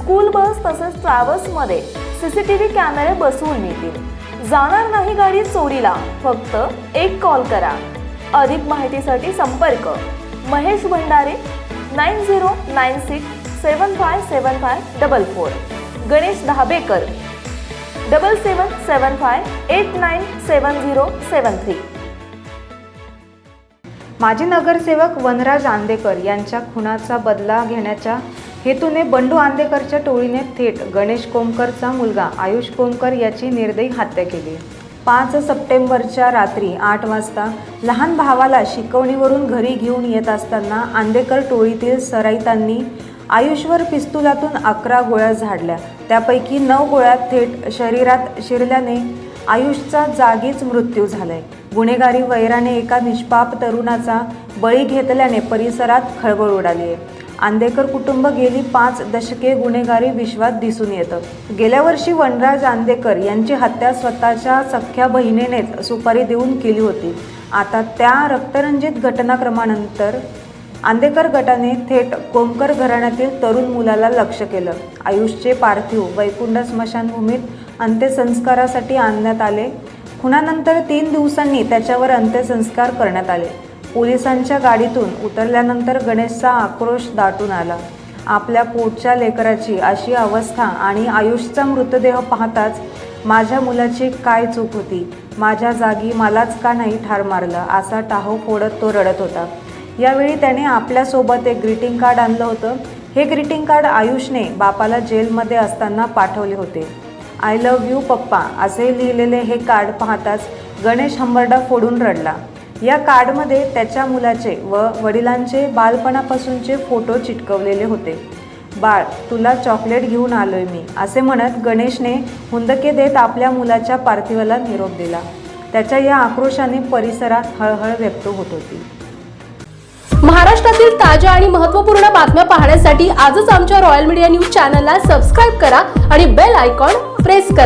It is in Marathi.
स्कूल बस तसेच ट्रॅव्हल्समध्ये सीसीटीव्ही कॅमेरे बसवून मिळतील जाणार नाही गाडी चोरीला फक्त एक कॉल करा. अधिक माहितीसाठी संपर्क. Mahesh Bhandare nine zero nine six seven five seven five double four. Ganesh Dhabekar double seven seven five eight nine seven zero seven three. माजी नगरसेवक वनराज आंदेकर यांच्या खुनाचा बदला घेण्याच्या हेतूने बंडू आंदेकरच्या टोळीने थेट गणेश कोमकरचा मुलगा आयुष कोमकर याची निर्दयी हत्या केली. पाच सप्टेंबरच्या रात्री आठ वाजता लहान भावाला शिकवणीवरून घरी घेऊन येत असताना आंदेकर टोळीतील सराईतांनी आयुषवर पिस्तुलातून अकरा गोळ्या झाडल्या. त्यापैकी नऊ गोळ्या थेट शरीरात शिरल्याने आयुषचा जागीच मृत्यू झालाय. गुन्हेगारी वैराने एका निष्पाप तरुणाचा बळी घेतल्याने परिसरात खळबळ उडाली आहे आंदेकर कुटुंब गेली पाच दशके गुन्हेगारी विश्वात दिसून येतं. गेल्या वर्षी वनराज आंदेकर यांची हत्या स्वतःच्या सख्ख्या बहिणीनेच सुपारी देऊन केली होती. आता त्या रक्तरंजित घटनाक्रमानंतर आंदेकर गटाने थेट कोमकर घराण्यातील तरुण मुलाला लक्ष केलं. आयुषचे पार्थिव वैकुंठ स्मशानभूमीत अंत्यसंस्कारासाठी आणण्यात आले. खुनानंतर तीन दिवसांनी त्याच्यावर अंत्यसंस्कार करण्यात आले. पोलिसांच्या गाडीतून उतरल्यानंतर गणेशचा आक्रोश दाटून आला. आपल्या पोटच्या लेकराची अशी अवस्था आणि आयुषचा मृतदेह पाहताच माझ्या मुलाची काय चूक होती? माझ्या जागी मलाच का नाही ठार मारलं? असा टाहो फोडत तो रडत होता. यावेळी त्याने आपल्यासोबत एक ग्रीटिंग कार्ड आणलं होतं. हे ग्रीटिंग कार्ड आयुषने बापाला जेलमध्ये असताना पाठवले होते. आय लव्ह यू पप्पा असे लिहिलेले हे कार्ड पाहताच गणेश हंबरडा फोडून रडला. या कार्डमध्ये त्याच्या मुलाचे व वडिलांचे बालपणापासूनचे फोटो चिटकवलेले होते. बाळ तुला चॉकलेट घेऊन आलोय मी असे म्हणत गणेशने हुंदके देत आपल्या मुलाच्या पार्थिवाला निरोप दिला. त्याच्या या आक्रोशाने परिसरात हळहळ व्यक्त होत होती. महाराष्ट्रातील ताज्या आणि महत्त्वपूर्ण बातम्या पाहण्यासाठी आजच आमच्या रॉयल मीडिया न्यूज चॅनलला सबस्क्राईब करा आणि बेल आयकॉन प्रेस करा.